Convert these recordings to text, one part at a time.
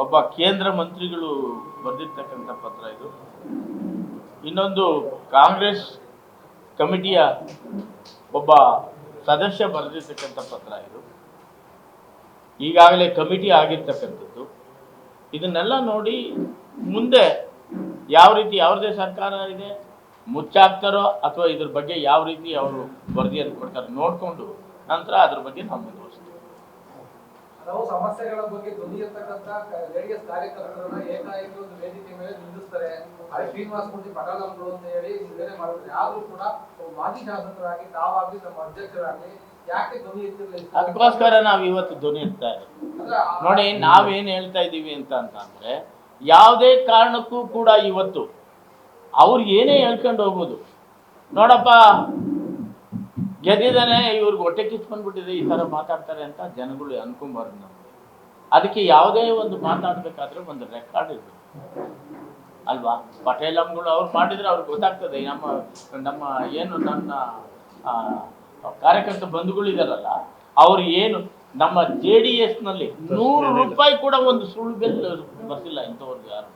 ಒಬ್ಬ ಕೇಂದ್ರ ಮಂತ್ರಿಗಳು ಬರೆದಿರ್ತಕ್ಕಂಥ ಪತ್ರ ಇದು. ಇನ್ನೊಂದು ಕಾಂಗ್ರೆಸ್ ಕಮಿಟಿಯ ಒಬ್ಬ ಸದಸ್ಯ ಬರೆದಿರ್ತಕ್ಕಂಥ ಪತ್ರ ಇದು. ಈಗಾಗಲೇ ಕಮಿಟಿ ಆಗಿರ್ತಕ್ಕಂಥದ್ದು. ಇದನ್ನೆಲ್ಲ ನೋಡಿ ಮುಂದೆ ಯಾವ ರೀತಿ, ಯಾವುದೇ ಸರ್ಕಾರ ಇದೆ, ಮುಚ್ಚಾಕ್ತಾರೋ ಅಥವಾ ಇದ್ರ ಬಗ್ಗೆ ಯಾವ ರೀತಿ ಅವರು ವರದಿಯನ್ನು ಕೊಡ್ತಾರೋ ನೋಡಿಕೊಂಡು ನಂತರ ಅದ್ರ ಬಗ್ಗೆ ನಾವು ಮುಂದುವರಿಸ್ತೀವಿ. ಹಲವು ಸಮಸ್ಯೆಗಳ ಬಗ್ಗೆ ಧ್ವನಿ ಇರ್ತಕ್ಕಂತ ಜೆಡಿಎಸ್ ಕಾರ್ಯಕರ್ತರನ್ನ ಏಕಾಏಕಿ ಒಂದು ವೇದಿಕೆ ಮೇಲೆ ನಿಲ್ಲಿಸ್ತಾರೆ ಅಲ್ಲಿ ಶ್ರೀನಿವಾಸ ಮೂರ್ತಿ ಪಟಾಲಂಗಳು ಅಂತ ಹೇಳಿ ಬೇರೆ ಮಾಡಿದ್ರೆ. ಆದ್ರೂ ಕೂಡ ಮಾಜಿ ಶಾಸಕರಾಗಿ ತಾವಾಗಿ ನಮ್ಮ ಅಧ್ಯಕ್ಷರಾಗಿ ಯಾಕೆ ಧ್ವನಿ ಎತ್ತಿರಲಿಲ್ಲ ಅದಕ್ಕೋಸ್ಕರ ನಾವು ಇವತ್ತು ಧ್ವನಿ ಇರ್ತಾ ನೋಡಿ ನಾವೇನು ಹೇಳ್ತಾ ಇದ್ದೀವಿ ಅಂತ ಅಂತಂದ್ರೆ ಯಾವುದೇ ಕಾರಣಕ್ಕೂ ಕೂಡ ಇವತ್ತು ಅವ್ರು ಏನೇ ಹೇಳ್ಕೊಂಡು ಹೋಗ್ಬೋದು ನೋಡಪ್ಪ ಗೆದ್ದಿದ್ದಾನೆ ಇವ್ರಿಗೆ ಹೊಟ್ಟೆ ಕಿತ್ಕೊಂಡ್ಬಿಟ್ಟಿದೆ ಈ ಥರ ಮಾತಾಡ್ತಾರೆ ಅಂತ ಜನಗಳು ಅನ್ಕೊಂಬಾರ್ದು ನಮಗೆ. ಅದಕ್ಕೆ ಯಾವುದೇ ಒಂದು ಮಾತಾಡಬೇಕಾದ್ರೆ ಒಂದು ರೆಕಾರ್ಡ್ ಇರಬೇಕು. ಅಲ್ವಾ? ಪಟೇಲಮ್ಗಳು ಅವ್ರು ಮಾಡಿದ್ರೆ ಅವ್ರಿಗೆ ಗೊತ್ತಾಗ್ತದೆ ನಮ್ಮ ನಮ್ಮ ಏನು ನನ್ನ ಆ, ಕಾರ್ಯಕರ್ತ ಬಂಧುಗಳಿದಾರಲ್ಲ ಅವ್ರು ಏನು ನಮ್ಮ ಜೆ ಡಿ ಎಸ್ನಲ್ಲಿ ನೂರು ರೂಪಾಯಿ ಕೂಡ ಒಂದು ಸುಳ್ಳು ಬೆಲ್ ಬರ್ತಿಲ್ಲ ಇಂಥವ್ರಿಗೆ ಯಾರು.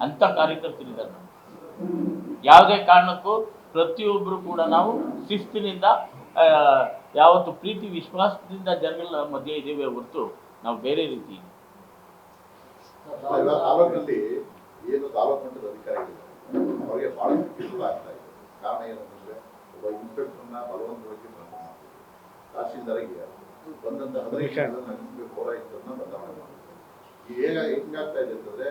ಅಂಥ ಕಾರ್ಯಕರ್ತರಿದ್ದಾರೆ. ಯಾವುದೇ ಕಾರಣಕ್ಕೂ ಪ್ರತಿಯೊಬ್ಬರು ಕೂಡ ನಾವು ಶಿಸ್ತಿನಿಂದ ಯಾವತ್ತು ಪ್ರೀತಿ, ವಿಶ್ವಾಸದಿಂದ ಜನಗಳ ಮಧ್ಯೆ ಇದೇವೆ ಹೊರತು ನಾವು ಬೇರೆ ರೀತಿ ಏನು ತಾಲೂಕು ಮಟ್ಟದ ಅವರಿಗೆ ಇದೆ. ಕಾರಣ ಒಬ್ಬ ಬಂದಂತ ಹದಿನೈದು ಹೋರಾಯಿತನ್ನ ಬದಲಾವಣೆ ಮಾಡಿದ್ದಾರೆ ಈಗ ಹೇಗ ಹೆಂಗಾಗ್ತಾ ಇದೆ ಅಂತಂದ್ರೆ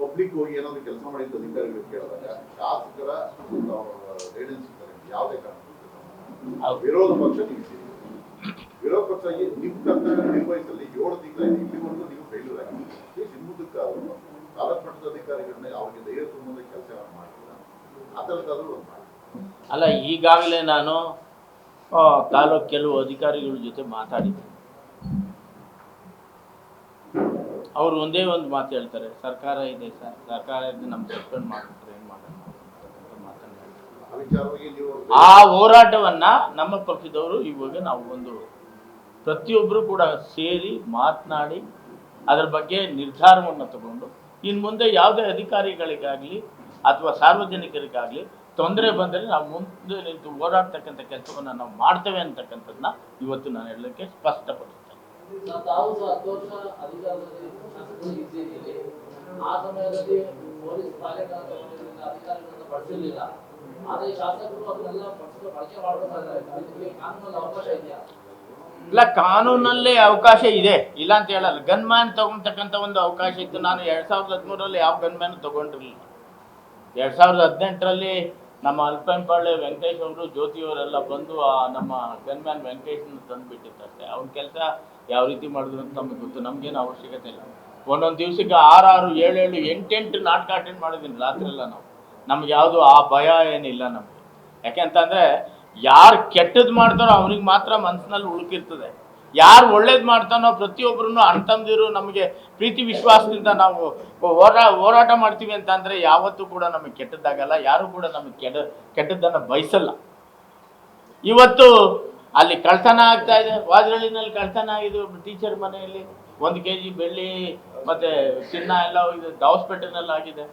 ಪಬ್ಲಿಕ್ ಹೋಗಿ ಏನಾದ್ರು ಕೆಲಸ ಮಾಡಿದ ಅಧಿಕಾರಿಗಳು ಕೇಳಿದಾಗ, ಶಾಸಕರ ಗೈಡೆನ್ಸ್ ಯಾವುದೇ ಕಾರಣಕ್ಕೂ ಆ ವಿರೋಧ ಪಕ್ಷ ನಿಲ್ಲಿಸಿದೆ ವಿರೋಧ ಪಕ್ಷ ನಿಮ್ಮ ನಿಮ್ ಕರ್ತವ್ಯ ನಿರ್ವಹಿಸಲಿ ಏಳು ತಿಂಗಳ ಇಲ್ಲಿವರೆಗೂ ನೀವು ಫೇಲ್ಯೂರ್ ಆಗಿದೆ. ಅವರು ತಾಲೂಕು ಮಟ್ಟದ ಅಧಿಕಾರಿಗಳನ್ನ ಅವರಿಗೆ ಧೈರ್ಯ ತುಂಬುವಂತ ಕೆಲಸಗಳನ್ನು ಮಾಡಿಲ್ಲ. ಆ ಒಂದು ಮಾಡಿ. ಅಲ್ಲ, ಈಗಾಗಲೇ ನಾನು ತಾಲೂಕು ಕೆಲವು ಅಧಿಕಾರಿಗಳ ಜೊತೆ ಮಾತಾಡಿದ್ದೆ. ಅವರು ಒಂದೇ ಒಂದು ಮಾತು ಹೇಳ್ತಾರೆ, ಸರ್ಕಾರ ಇದೆ ಸರ್, ಸರ್ಕಾರ ಇದೆ ನಮ್ಮ ಸಸ್ಪೆಂಡ್ ಮಾಡಿಬಿಟ್ರೆ ಏನು ಮಾಡೋಣ. ಆ ಹೋರಾಟವನ್ನ ನಮ್ಮ ಪಕ್ಷದವರು ಇವಾಗ ನಾವು ಒಂದು ಪ್ರತಿಯೊಬ್ಬರು ಕೂಡ ಸೇರಿ ಮಾತನಾಡಿ ಅದರ ಬಗ್ಗೆ ನಿರ್ಧಾರವನ್ನು ತಗೊಂಡು ಇನ್ನು ಮುಂದೆ ಯಾವುದೇ ಅಧಿಕಾರಿಗಳಿಗಾಗಲಿ ಅಥವಾ ಸಾರ್ವಜನಿಕರಿಗಾಗಲಿ ತೊಂದರೆ ಬಂದರೆ ನಾವು ಮುಂದೆ ನಿಂತು ಹೋರಾಡ್ತಕ್ಕಂಥ ಕೆಲಸವನ್ನು ನಾವು ಮಾಡ್ತೇವೆ ಅಂತಕ್ಕಂಥದ್ದನ್ನ ಇವತ್ತು ನಾನು ಹೇಳಲಿಕ್ಕೆ ಸ್ಪಷ್ಟಪಡಿಸ್ತೇನೆ ಇಲ್ಲ, ಕಾನೂನಲ್ಲಿ ಅವಕಾಶ ಇದೆ. ಇಲ್ಲ ಅಂತ ಹೇಳಲ್ಲ. ಗನ್ ಮ್ಯಾನ್ ತಗೊಳ್ತಕ್ಕಂಥ ಒಂದು ಅವಕಾಶ ಇತ್ತು. ನಾನು ಎರಡ್ ಸಾವಿರದ ಹದಿಮೂರರಲ್ಲಿ ಯಾವ ಗನ್ ಮ್ಯಾನ್ ತಗೊಂಡಿರಲಿಲ್ಲ. ಎರಡ್ ಸಾವಿರದ ಹದಿನೆಂಟರಲ್ಲಿ ನಮ್ಮ ಅಲ್ಪನಪಾಳ್ಯ ವೆಂಕಟೇಶ್ ಅವರು ಜ್ಯೋತಿಯವರೆಲ್ಲ ಬಂದು ಆ ನಮ್ಮ ಗನ್ಮ್ಯಾನ್ ವೆಂಕಟೇಶ್ನ ತಂದುಬಿಟ್ಟಿತ್ತು ಅಷ್ಟೇ ಅವ್ನ ಕೆಲಸ ಯಾವ ರೀತಿ ಮಾಡಿದ್ರು ಅಂತ ನಮಗೆ ಗೊತ್ತು. ನಮಗೇನು ಅವಶ್ಯಕತೆ ಇಲ್ಲ. ಒಂದೊಂದು ದಿವಸಕ್ಕೆ ಆರಾರು ಏಳೇಳು ಎಂಟೆಂಟು ನಾಟಕ ಅಟೆಂಡ್ ಮಾಡಿದ್ದೀನಿ ರಾತ್ರಿ ಎಲ್ಲ ನಾವು. ನಮ್ಗೆ ಯಾವುದು ಆ ಭಯ ಏನಿಲ್ಲ ನಮಗೆ. ಯಾಕೆಂತಂದ್ರೆ ಯಾರು ಕೆಟ್ಟದ್ದು ಮಾಡ್ತಾರೋ ಅವ್ನಿಗೆ ಮಾತ್ರ ಮನಸ್ಸಿನಲ್ಲಿ ಉಳುಕಿರ್ತದೆ. ಯಾರು ಒಳ್ಳೇದು ಮಾಡ್ತಾನೋ ಪ್ರತಿಯೊಬ್ಬರೂ ಅಣ್ತಂದಿರು ನಮಗೆ ಪ್ರೀತಿ ವಿಶ್ವಾಸದಿಂದ ನಾವು ಹೋರಾ, ಹೋರಾಟ ಮಾಡ್ತೀವಿ ಅಂತಂದರೆ ಯಾವತ್ತೂ ಕೂಡ ನಮಗೆ ಕೆಟ್ಟದ್ದಾಗಲ್ಲ, ಯಾರು ಕೂಡ ನಮಗೆ ಕೆಟ್ಟ ಕೆಟ್ಟದ್ದನ್ನು ಬಯಸಲ್ಲ. ಇವತ್ತು ಅಲ್ಲಿ ಕಳ್ತನ ಆಗ್ತಾ ಇದೆ, ವಾದ್ರಳ್ಳಿನಲ್ಲಿ ಕಳ್ತನ ಆಗಿದೆ ಒಬ್ಬ ಟೀಚರ್ ಮನೆಯಲ್ಲಿ ಒಂದು ಕೆ ಜಿ ಬೆಳ್ಳಿ, ಮತ್ತು ಚಿನ್ನ ಎಲ್ಲ ಹೋಗಿದೆ ಹಾಸ್ಪಿಟಲ್ನಲ್ಲಿ ಆಗಿದೆ.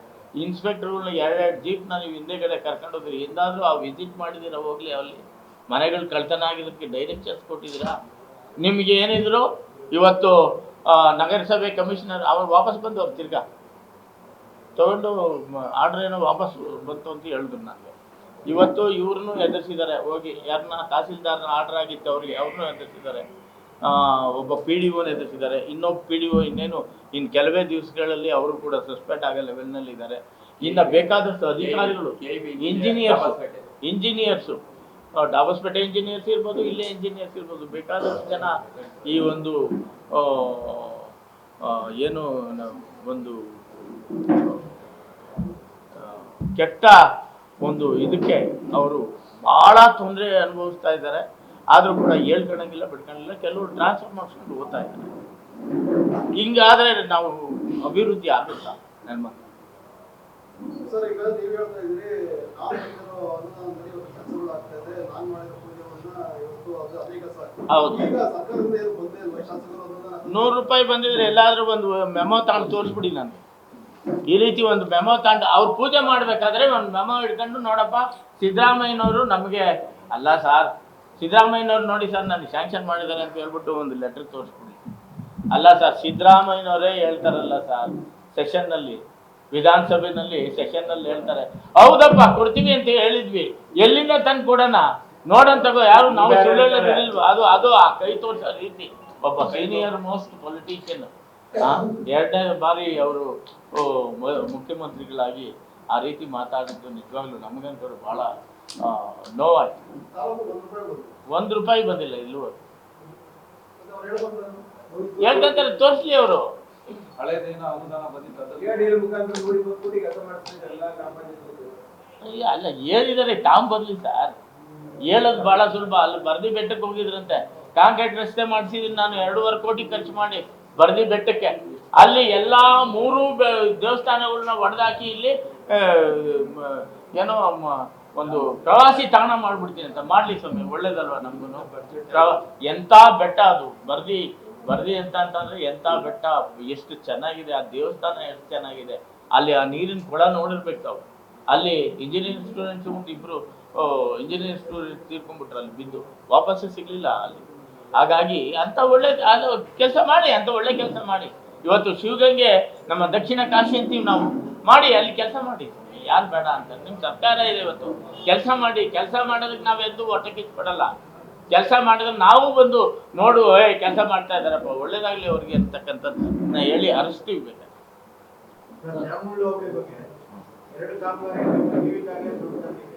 ಇನ್ಸ್ಪೆಕ್ಟರ್ಗಳನ್ನ ಎರಡೆರಡು ಜೀಪ್ನ ನೀವು ಹಿಂದೆಗಡೆ ಕರ್ಕೊಂಡು ಹೋಗ್ರಿ. ಎಂದಾದರೂ ಆ ವಿಸಿಟ್ ಮಾಡಿದ್ದೀರಾ ಹೋಗ್ಲಿ, ಅಲ್ಲಿ ಮನೆಗಳು ಕಳ್ತನ ಆಗಿದ್ದಕ್ಕೆ ಡೈರೆಕ್ಷನ್ಸ್ ಕೊಟ್ಟಿದ್ದೀರಾ? ನಿಮ್ಗೆ ಏನಿದ್ರು ಇವತ್ತು ನಗರಸಭೆ ಕಮಿಷನರ್ ಅವ್ರು ವಾಪಸ್ ಬಂದು ಅವ್ರು ತಿರ್ಗಾ. ತಗೊಂಡು ಆರ್ಡರ್ ಏನೋ ವಾಪಸ್ ಬಂತು ಅಂತ ಹೇಳಿದ್ರು ನನಗೆ. ಇವತ್ತು ಇವ್ರನ್ನೂ ಎದುರಿಸಿದ್ದಾರೆ. ಹೋಗಿ ಯಾರನ್ನ ತಹಸೀಲ್ದಾರ್ನ ಆರ್ಡರ್ ಆಗಿತ್ತು ಅವ್ರಿಗೆ ಅವ್ರನ್ನೂ ಎದುರಿಸಿದ್ದಾರೆ. ಒಬ್ಬ ಪಿ ಡಿ ಒನ ಎದುರಿಸಿದ್ದಾರೆ. ಇನ್ನೊಬ್ಬ ಪಿ ಡಿ ಒ ಇನ್ನೇನು ಇನ್ನು ಕೆಲವೇ ದಿವಸಗಳಲ್ಲಿ ಅವರು ಕೂಡ ಸಸ್ಪೆಂಡ್ ಆಗೋ ಲೆವೆಲ್ನಲ್ಲಿ ಇದ್ದಾರೆ ಇನ್ನು ಬೇಕಾದಷ್ಟು ಅಧಿಕಾರಿಗಳು ಇಂಜಿನಿಯರ್ಸ್ ಇಂಜಿನಿಯರ್ಸು ಡಾಬಸ್ಪೇಟೆ ಇಂಜಿನಿಯರ್ಸ್ ಇರ್ಬೋದು, ಇಲ್ಲೇ ಇಂಜಿನಿಯರ್ಸ್ ಇರ್ಬೋದು. ಬೇಕಾದಷ್ಟು ಜನ ಈ ಒಂದು ಏನು ಒಂದು ಕೆಟ್ಟ ಒಂದು ಇದಕ್ಕೆ ಅವರು ಭಾಳ ತೊಂದರೆ ಅನುಭವಿಸ್ತಾ ಇದ್ದಾರೆ. ಆದರೂ ಕೂಡ ಹೇಳ್ಕೊಳಂಗಿಲ್ಲ ಬಿಡ್ಕೊಳಂಗಿಲ್ಲ ಕೆಲವರು ಟ್ರಾನ್ಸ್ಫರ್ ಮಾಡಿಸ್ಕೊಂಡು ಓದ್ತಾ ಇದ್ದಾರೆ. ಹಿಂಗಾದ್ರೆ ನಾವು ಅಭಿವೃದ್ಧಿ ಆಗುತ್ತಾ, ನನ್ನ ಮಗ ಸರ್ ಈಗ ನೀವು ಹೇಳ್ತಾ ಇದ್ರಿ ನಾನು ಮಾಡಿರೋ ಅನುದಾನದಲ್ಲಿ ಇವತ್ತು ಕೆಲಸಗಳು ಆಗ್ತಾ ಇದೆ ನಾನು ಮಾಡಿರೋ ಪೂಜೆವನ್ನ ಇವತ್ತು ಅದು ಅನೇಕ ಸರ್ ಹೌದು. ನೂರು ರೂಪಾಯಿ ಬಂದಿದ್ರೆ ಎಲ್ಲಾದ್ರೂ ಒಂದು ಮೆಮೊ ತಗೊಂಡು ತೋರಿಸ್ಬಿಡಿ ನಾನು ಈ ರೀತಿ ಒಂದು ಮೆಮೊ ತಗೊಂಡು ಅವ್ರು ಪೂಜೆ ಮಾಡಬೇಕಾದ್ರೆ ಒಂದು ಮೆಮೊ ಹಿಡ್ಕೊಂಡು ನೋಡಪ್ಪ, ಸಿದ್ದರಾಮಯ್ಯನವರು ನಮಗೆ ಅಲ್ಲ ಸರ್, ಸಿದ್ದರಾಮಯ್ಯನವ್ರು ನೋಡಿ ಸರ್ ನನಗೆ ಸ್ಯಾಂಕ್ಷನ್ ಮಾಡಿದ್ದಾರೆ ಅಂತ ಹೇಳ್ಬಿಟ್ಟು ಒಂದು ಲೆಟರ್ ತೋರಿಸ್ಬಿಡಿ. ಅಲ್ಲ ಸರ್, ಸಿದ್ದರಾಮಯ್ಯನವರೇ ಹೇಳ್ತಾರಲ್ಲ ಸರ್ ಸೆಷನ್ನಲ್ಲಿ ವಿಧಾನಸಭೆನಲ್ಲಿ ಸೆಷನ್ನಲ್ಲಿ ಹೇಳ್ತಾರೆ. ಹೌದಪ್ಪ, ಕೊಡ್ತೀವಿ ಅಂತ ಹೇಳಿದ್ವಿ. ಎಲ್ಲಿಂದ ತಂದು ಕೊಡೋಣ? ನೋಡೋಣ ತಗೋ ಯಾರು ನಾವು ಸುಳ್ಳು ಹೇಳೋದಿಲ್ವಾ ಅದು ಅದು ಆ ಕೈ ತೋರಿಸೋ ರೀತಿ. ಒಬ್ಬ ಸೀನಿಯರ್ ಮೋಸ್ಟ್ ಪೊಲಿಟಿಷಿಯನ್. ಎರಡನೇ ಬಾರಿ ಅವರು ಮುಖ್ಯಮಂತ್ರಿಗಳಾಗಿ ಆ ರೀತಿ ಮಾತಾಡಿದ್ದು ನಿಜವಾಗ್ಲೂ ನಮಗಂತೂ ಬಹಳ ನೋವಾಯ್ತು. ಒಂದು ರೂಪಾಯಿ ಬಂದಿಲ್ಲ ಇಲ್ಲೂ ಅವ್ರು ತೋರಿಸ್ಲಿ ಅವರು. ಅಲ್ಲ ಏನಿದ್ದಾರೆ ಟಾಮ್ ಬರ್ಲಿ ಸರ್ ಹೇಳೋದು ಬಹಳ ಸುಲಭ. ಅಲ್ಲಿ ಬರ್ದಿ ಬೆಟ್ಟಕ್ಕೆ ಹೋಗಿದ್ರಂತೆ. ಕಾಂಕ್ರೀಟ್ ರಸ್ತೆ ಮಾಡಿಸಿದೀನಿ ನಾನು, ಎರಡೂವರೆ ಕೋಟಿ ಖರ್ಚು ಮಾಡಿ ಬರ್ದಿ ಬೆಟ್ಟಕ್ಕೆ. ಅಲ್ಲಿ ಎಲ್ಲಾ ಮೂರು ದೇವಸ್ಥಾನಗಳನ್ನ ಒಡೆದಾಕಿ ಇಲ್ಲಿ ಏನೋ ಒಂದು ಪ್ರವಾಸಿ ತಾಣ ಮಾಡ್ಬಿಡ್ತೀನಿ ಅಂತ. ಮಾಡ್ಲಿ ಸ್ವಾಮಿ, ಒಳ್ಳೇದಲ್ವಾ ನಮ್ಗೂ ಎಂತ ಬೆಟ್ಟ ಅದು? ಬರ್ದಿ ಬರ್ದಿ ಎಂತ ಅಂತಂದ್ರೆ ಎಂತ ಬೆಟ್ಟ? ಎಷ್ಟು ಚೆನ್ನಾಗಿದೆ, ಆ ದೇವಸ್ಥಾನ ಎಷ್ಟು ಚೆನ್ನಾಗಿದೆ. ಅಲ್ಲಿ ಆ ನೀರಿನ ಕೊಳ ನೋಡಿರ್ಬೇಕು ತಾವು. ಅಲ್ಲಿ ಇಂಜಿನಿಯರಿಂಗ್ ಸ್ಟೂಡೆಂಟ್ಸ್ ಇಬ್ರು. ಇಂಜಿನಿಯರಿಂಗ್ ಸ್ಟೂಡೆಂಟ್ ತೀರ್ಕೊಂಡ್ಬಿಟ್ರು ಅಲ್ಲಿ ಬಿದ್ದು ವಾಪಸ್ ಸಿಗ್ಲಿಲ್ಲ ಅಲ್ಲಿ. ಹಾಗಾಗಿ ಅಂತ ಒಳ್ಳೆ, ಅದು ಕೆಲಸ ಮಾಡಿ, ಅಂತ ಒಳ್ಳೆ ಕೆಲಸ ಮಾಡಿ. ಇವತ್ತು ಶಿವಗಂಗೆ ನಮ್ಮ ದಕ್ಷಿಣ ಕಾಶಿ ಅಂತೀವಿ ನಾವು ಮಾಡಿ, ಅಲ್ಲಿ ಕೆಲಸ ಮಾಡಿ. ಯಾರು ಬೇಡ ಅಂತ. ನಿಮ್ ಸರ್ಕಾರ ಇದೆ ಇವತ್ತು. ಕೆಲಸ ಮಾಡಿ, ಕೆಲಸ ಮಾಡೋದಕ್ಕೆ ನಾವ್ ಎದ್ದು ಹೊಟ್ಟೆ ಕಿಚ್ಕೊಡಲ್ಲ ಕೆಲಸ ಮಾಡಿದ್ರೆ ನಾವು ಬಂದು ನೋಡು, ಏ, ಕೆಲಸ ಮಾಡ್ತಾ ಇದಾರಪ್ಪ ಒಳ್ಳೇದಾಗ್ಲಿ ಅವ್ರಿಗೆ ಅಂತಕ್ಕಂಥದ್ದು. ನಾ ಹೇಳಿ ಅರಸ್ತೀವಿ ಬೇಕಾದ್ರೆ ಎರಡು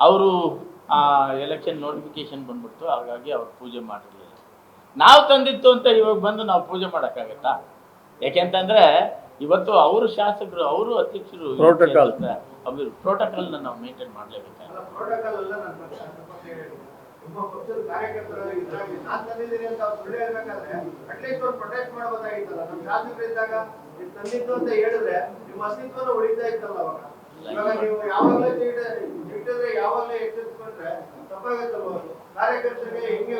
ಅವರು ಆ ಎಲೆಕ್ಷನ್ ನೋಟಿಫಿಕೇಶನ್ ಬಂದ್ಬಿಡ್ತು ಹಾಗಾಗಿ ಅವ್ರು ಪೂಜೆ ಮಾಡಿರಲಿಲ್ಲ. ನಾವು ತಂದಿತ್ತು ಅಂತ ಇವಾಗ ಬಂದು ನಾವು ಪೂಜೆ ಮಾಡೋಕ್ಕಾಗತ್ತಾ? ಯಾಕೆಂತಂದ್ರೆ ಇವತ್ತು ಅವರು ಶಾಸಕರು ಅವರು ಅಧ್ಯಕ್ಷರು ಪ್ರೋಟೋಕಾಲ್ ಅವರು ಪ್ರೋಟೋಕಾಲ್ನ ನಾವು ಮೇಂಟೈನ್ ಮಾಡಲೇಬೇಕಾಗುತ್ತೆ ಇಟ್ಟಿದ್ರೆ ಯಾವಾಗಲೇ ಎಚ್ಚರಿಸ್ಕೊಂಡ್ರೆ ತಪ್ಪಾಗತ್ತಲ್ವ ಕಾರ್ಯಕರ್ತರಿಗೆ ಹಿಂಗೆ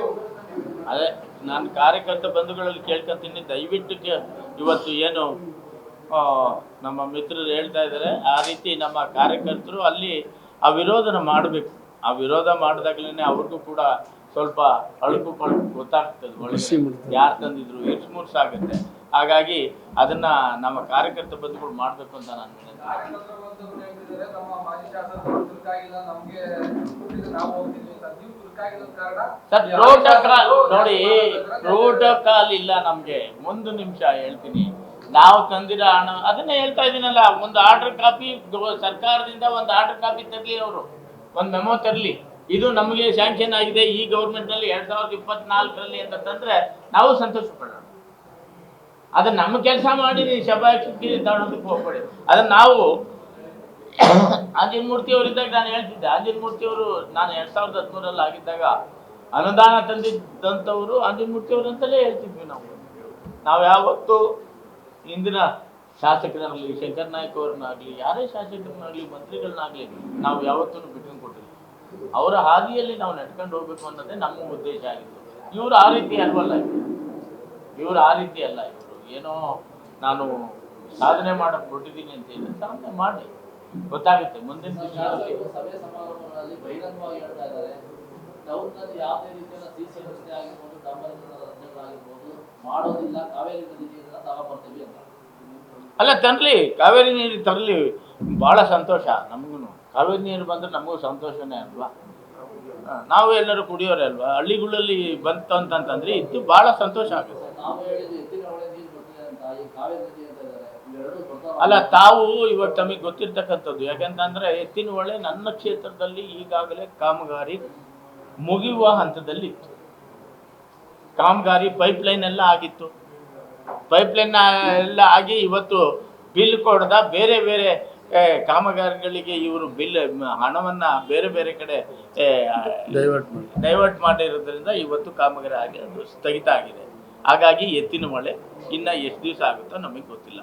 ಅದೇ ನಾನು ಕಾರ್ಯಕರ್ತ ಬಂಧುಗಳಲ್ಲಿ ಕೇಳ್ಕೊತೀನಿ. ದಯವಿಟ್ಟು ಕೆ- ಇವತ್ತು ಏನು ಆ, ನಮ್ಮ ಮಿತ್ರರು ಹೇಳ್ತಾ ಇದ್ದಾರೆ ಆ ರೀತಿ ನಮ್ಮ ಕಾರ್ಯಕರ್ತರು ಅಲ್ಲಿ ಆ ವಿರೋಧನ ಮಾಡಬೇಕು. ಆ ವಿರೋಧ ಮಾಡಿದಾಗಲೇ ಅವ್ರಿಗೂ ಕೂಡ ಸ್ವಲ್ಪ ಅಳುಕು ಪಳುಕು ಗೊತ್ತಾಗ್ತದೆ. ಒಳಗೆ ಯಾರು ತಂದಿದ್ರು? ಇರ್ಸ್ಮೂರ್ಸ್ ಆಗುತ್ತೆ? ಹಾಗಾಗಿ ಅದನ್ನ ನಮ್ಮ ಕಾರ್ಯಕರ್ತ ಬಂಧುಗಳು ಮಾಡಬೇಕು ಅಂತ ನಾನು ಸರ್ ಪ್ರೋಟೋಕಾಲ್ ನೋಡಿ ಪ್ರೋಟೋಕಾಲ್ ಇಲ್ಲ ನಮ್ಗೆ. ಒಂದು ನಿಮಿಷ ಹೇಳ್ತೀನಿ. ನಾವು ತಂದಿರ ಹಣ ಅದನ್ನೇ ಹೇಳ್ತಾ ಇದೀನಲ್ಲ ಒಂದು ಆರ್ಡರ್ ಕಾಪಿ ಸರ್ಕಾರದಿಂದ ಒಂದು ಆರ್ಡರ್ ಕಾಪಿ ತರಲಿ ಅವರು. ಒಂದು ಮೆಮೋ ತರಲಿ. ಇದು ನಮಗೆ ಸ್ಯಾಂಕ್ಷನ್ ಆಗಿದೆ ಈ ಗೌರ್ಮೆಂಟ್ನಲ್ಲಿ ಎರಡ್ ಸಾವಿರದ ಇಪ್ಪತ್ನಾಲ್ಕರಲ್ಲಿ ಅಂತ ತಂದ್ರೆ ನಾವು ಸಂತೋಷ ಪಡೋಣ. ಅದನ್ನ ನಮ್ಮ ಕೆಲಸ ಮಾಡಿ ನೀವು ಶಬಾಕಿ ತಗೊಳೋದಕ್ಕೆ ಹೋಗ್ಬೇಡಿ. ಅದನ್ನ ನಾವು ಮೂರ್ತಿ ಅವರಿದ್ದಾಗ ನಾನು ಹೇಳ್ತಿದ್ದೆ. ಆಂಜನ್ ಮೂರ್ತಿ ಅವರು ನಾನು ಎರಡ್ ಸಾವಿರದ ಹದಿಮೂರಲ್ಲಿ ಆಗಿದ್ದಾಗ ಅನುದಾನ ತಂದಿದ್ದಂಥವ್ರು ಮೂರ್ತಿ ಅವರು ಅಂತಲೇ ಹೇಳ್ತಿದ್ವಿ ನಾವು. ನಾವು ಯಾವತ್ತು ಇಂದಿನ ಶಾಸಕರನ್ನಾಗಲಿ ಶಂಕರ್ ನಾಯ್ಕ ಅವ್ರನ್ನಾಗ್ಲಿ, ಯಾರೇ ಶಾಸಕರನ್ನಾಗ್ಲಿ, ಮಂತ್ರಿಗಳನ್ನಾಗ್ಲಿ ನಾವು ಯಾವತ್ತೂ ಬಿಟ್ಕೊಂಡು ಕೊಟ್ಟಿಲ್ಲ. ಅವರ ಹಾದಿಯಲ್ಲಿ ನಾವು ನಡ್ಕೊಂಡು ಹೋಗ್ಬೇಕು ಅನ್ನೋದೇ ನಮ್ಮ ಉದ್ದೇಶ ಆಗಿತ್ತು. ಇವರು ಆ ರೀತಿ ಅಲ್ವಲ್ಲ ಇವರು? ಆ ರೀತಿ ಅಲ್ಲ ಏನೋ ನಾನು ಸಾಧನೆ ಮಾಡಕ್ ಹೊರಟಿದ್ದೀನಿ ಅಂತ ಹೇಳಿ ಸಾಧನೆ ಮಾಡಿ. ಗೊತ್ತಾಗುತ್ತೆ ಮುಂದಿನ ದಿನಗಳಲ್ಲಿ ಅಲ್ಲ ತರಲಿ ಕಾವೇರಿ ನೀರು ತರಲಿ ಭಾಳ ಸಂತೋಷ ನಮಗೂ ಕಾವೇರಿ ನೀರು ಬಂದ್ರೆ ನಮಗೂ ಸಂತೋಷನೇ ಅಲ್ವಾ? ನಾವು ಎಲ್ಲರೂ ಕುಡಿಯೋರೇ ಅಲ್ವಾ? ಹಳ್ಳಿಗಳಲ್ಲಿ ಬಂತು ಅಂತಂತಂದ್ರೆ ಇದು ಭಾಳ ಸಂತೋಷ ಆಗುತ್ತೆ. ಅಲ್ಲ ತಾವು ಇವತ್ತು ತಮಗೆ ಗೊತ್ತಿರ್ತಕ್ಕಂಥದ್ದು. ಯಾಕಂತಂದ್ರೆ ಎತ್ತಿನ ಹೊಳೆ ನನ್ನ ಕ್ಷೇತ್ರದಲ್ಲಿ ಈಗಾಗಲೇ ಕಾಮಗಾರಿ ಮುಗಿಯುವ ಹಂತದಲ್ಲಿ ಇತ್ತು ಕಾಮಗಾರಿ ಪೈಪ್ ಲೈನ್ ಎಲ್ಲ ಆಗಿತ್ತು. ಪೈಪ್ ಲೈನ್ ಎಲ್ಲ ಆಗಿ ಇವತ್ತು ಬಿಲ್ ಕೊಡದ ಬೇರೆ ಬೇರೆ ಕಾಮಗಾರಿಗಳಿಗೆ ಇವರು ಬಿಲ್ ಹಣವನ್ನ ಬೇರೆ ಬೇರೆ ಕಡೆ ಡೈವರ್ಟ್ ಡೈವರ್ಟ್ ಮಾಡಿರೋದ್ರಿಂದ ಇವತ್ತು ಕಾಮಗಾರಿ ಆಗಿ ಅದು ಸ್ಥಗಿತ ಆಗಿದೆ. ಹಾಗಾಗಿ ಎತ್ತಿನ ಮಳೆ ಇನ್ನ ಎಷ್ಟು ದಿವಸ ಆಗುತ್ತೋ ನಮಗೆ ಗೊತ್ತಿಲ್ಲ.